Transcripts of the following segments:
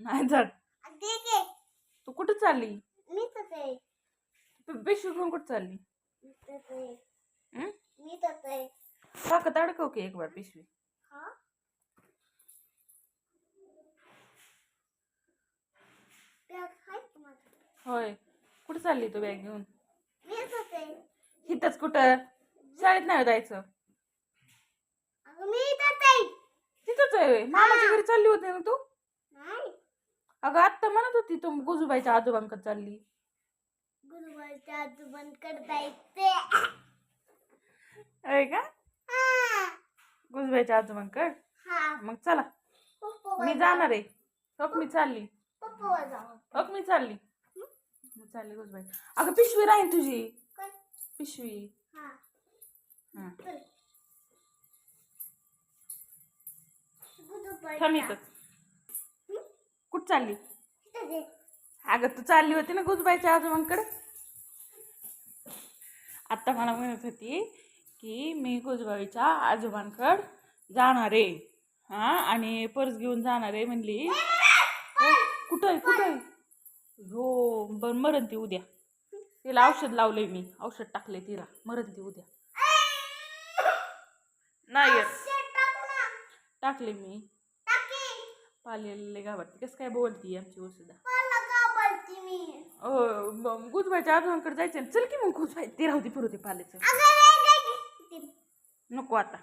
नाही जात. की. तू कुठं चालली? तू. पिशवी घेऊन कुठं चालली? मी हं? आहे ताकद अडकव की एक बार पिशवी. हा? का होय. कुठं चालली तू बॅग घेऊन? इथंच कुठं? शाळेत नाही जायचं? अगं मी आहे. तिथंच आहे. मामाच्या घरी चालली होती ना तू? नाही. अगं आत्ता म्हणत होती तू गुजूबाईच्या आजोबांकडे चालली. गुरुवारच्या आहे का? हा. गुजबाईच्या आजोबांकडे? हा. मग चला. पप्पा मी जाणार आहे. हो मी चालली. पप्पा जाऊ. हो मी चालली. मी चालली गुजबाई. अगं पिशवी राहील तुझी. काय पिशवी. हा. हं. चल. थांब इथंच हं? कुठं चालली? इथं. अगं तू चालली होती ना गुजबाईच्या आजोबांकडे? आत्ता मला म्हणत होती की मी गुजबाईच्या आजोबांकडे जाणार आहे. हा आणि पर्स घेऊन जाणार आहे म्हणली. हो, कुठं आहे? कुठं आहे? हो बरं मरण ती उद्या. तिला औषध लावलंय मी. औषध टाकले तिला. मरण ती उद्या नाही. टाकले मी. पालेले गावात कसं काय बोलती आमची वसुधा? ब- गुजबाईच्या आजोबांकडे जायचं. चल की मग गुजबाई ते राहू दे फिरू दे दे. नको आता.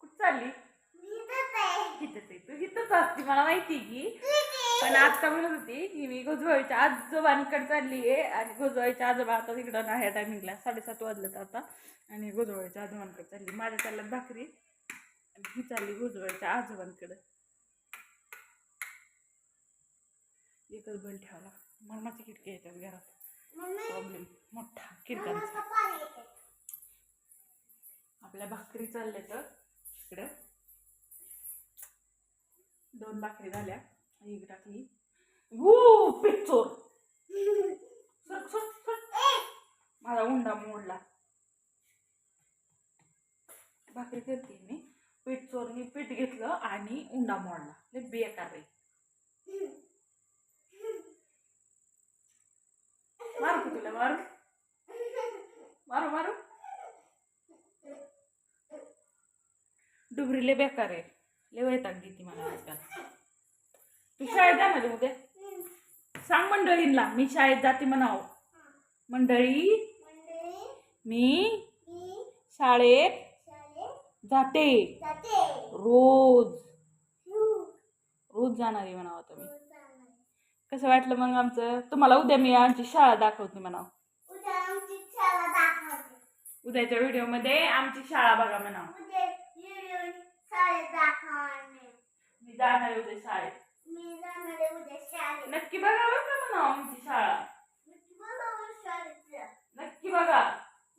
कुठं चालली? तू इथंच असते मला माहिती की. आता म्हणत होती की मी गुजबाईच्या आजोबांकडे चालली आहे आणि गुजबाईच्या आजोबा आता तिकडं नाही टायमिंगला साडेसात वाजलेत आता आणि गुजबाईच्या आजोबांकडे चालली. माझ्या चालल्यात भाकरी आणि ही चालली गुजबाईच्या आजोबांकडे. एकच बंद ठेवला. मरणाची खिडकी याच्यात घरात. प्रॉब्लेम मोठा येतंय. आपल्या भाकरी चालल्या तर इकडं. दोन भाकरी झाल्या. एक टाकली वू सर सर सर माझा उंडा मोडला भाकरी करते मी पीठ चोरली पीठ घेतलं आणि उंडा मोडला लय बेकार रे मारू का तुला मारू मारू मारू डुबरी लय बेकार आहे लय वैताग देते मला आजकाल तू शाळेत जाणार आहे उद्या सांग मंडळींना मी शाळेत जाते म्हणाव मंडळी मी शाळेत जाते. रोज. रोज जाणार आहे म्हणावं जाणार. कसं वाटलं मग आमचं तुम्हाला उद्या मी आमची शाळा दाखवते म्हणावं. उद्याच्या व्हिडिओमध्ये आमची शाळा बघा म्हणावं. मी जाणार आहे उद्या शाळेत मी जाणार आहे उद्या शाळेत. नक्की बघा बरं का म्हणावं आमची शाळा शाळेत. नक्की बघा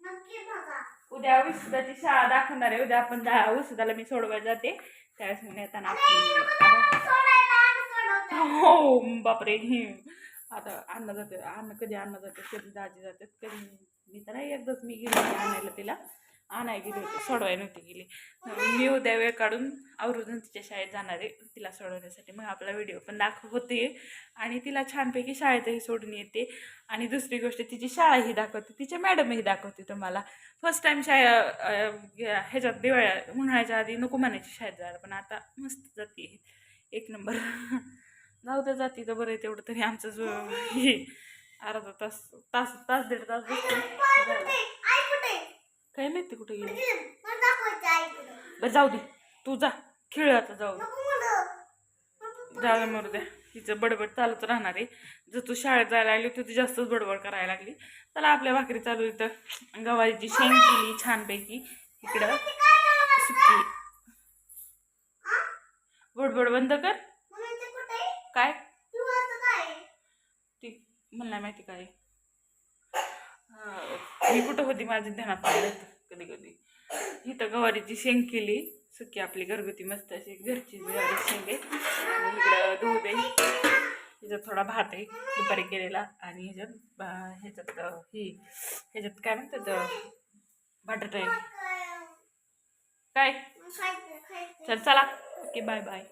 नक्की बघा. उद्या विसुदाची शाळा दाखवणार आहे उद्या आपण जा विसुदाला मी सोडवायला जाते त्यावेळेस मी येताना. हो बापरे. आता अन्न जाते अन्न कधी अन्न जाते कधी दाजी जाते कधी मी तर नाही एकदाच मी गेली आणायला तिला आणाय गेली होती सोडवायला नव्हती गेली मी उद्या वेळ काढून आवरून तिच्या शाळेत जाणार आहे. तिला सोडवण्यासाठी. मग आपला व्हिडिओ पण दाखव होते. आणि तिला छानपैकी शाळेतही सोडून येते. आणि दुसरी गोष्ट तिची शाळाही दाखवते. तिच्या मॅडमही दाखवते तुम्हाला. फर्स्ट टाइम शाळा ह्याच्यात दिवाळ्या उन्हाळ्याच्या आधी नको म्हणायची शाळेत जायला. पण आता मस्त जाते एक नंबर जाऊ द्या जाती तर बरं तेवढं तरी आमचं जो हे अर्धा तास तास तास दीड तास? काय माहिती कुठे गेली. बरं जाऊ दे. तू जा. खेळ आता जाऊ झालं मरू द्या तिचं बडबड चालूच राहणार आहे. जर तू शाळेत जायला लागली तर ती जास्तच बडबड करायला लागली. चला आपल्या भाकरी चालू इथं. गवारीची शेंग केली छानपैकी. इकडं ते सुकी. बडबड बंद कर. काय? ती मला माहिती काय. मी कुठं होती माझ्या ध्यानात पाहिलं कधी कधी. इथं गवारीची शेंग केली. सुकी आपली घरगुती मस्त अशी घरची शेंगे आणि इकडं दूध आहे ह्याच्यात थोडा भात आहे दुपारी केलेला. आणि ह्याच्यात ह्याच्यात ही ह्याच्यात काय म्हणतात बटाट आहे. काय? चल चला. Okay bye bye.